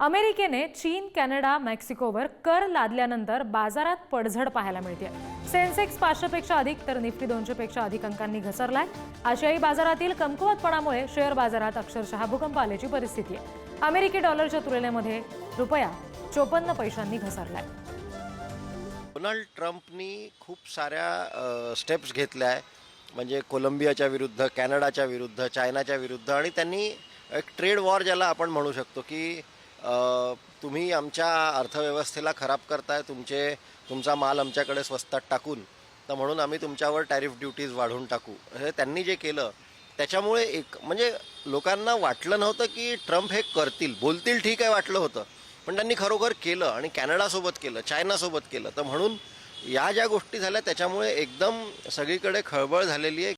अमेरिकेने चीन कॅनडा मेक्सिकोवर कर लादल्यानंतर बाजारात पडझड पाहायला मिळते सेन्सेक्स पाचशेपेक्षा अधिक तर निफ्टी दोनशेपेक्षा अधिक अंकांनी घसरलाय. आशियाई बाजारातील कमकुवतपणामुळे शेअर बाजारात अक्षरशः भूकंप आल्याची परिस्थिती आहे. अमेरिकी डॉलरच्या तुलनेमध्ये रुपया चोपन्न पैशांनी घसरलाय. डोनाल्ड ट्रम्पनी खूप साऱ्या स्टेप्स घेतल्या आहे. म्हणजे कोलंबियाच्या विरुद्ध कॅनडाच्या विरुद्ध चायनाच्या विरुद्ध आणि त्यांनी एक ट्रेड वॉर ज्याला आपण म्हणू शकतो की तुम्ही आमच्या अर्थव्यवस्थेला खराब करताय तुमचे तुमचा माल आमच्याकडे स्वस्तात टाकून तर म्हणून आम्ही तुमच्यावर टॅरिफ ड्युटीज वाढवून टाकू. हे त्यांनी जे केलं त्याच्यामुळे एक म्हणजे लोकांना वाटलं नव्हतं की ट्रम्प हे करतील. बोलतील ठीक आहे वाटलं होतं पण त्यांनी खरोखर केलं आणि कॅनडासोबत केलं चायनासोबत केलं. तर म्हणून या ज्या गोष्टी झाल्या त्याच्यामुळे एकदम सगळीकडे खळबळ झालेली आहे.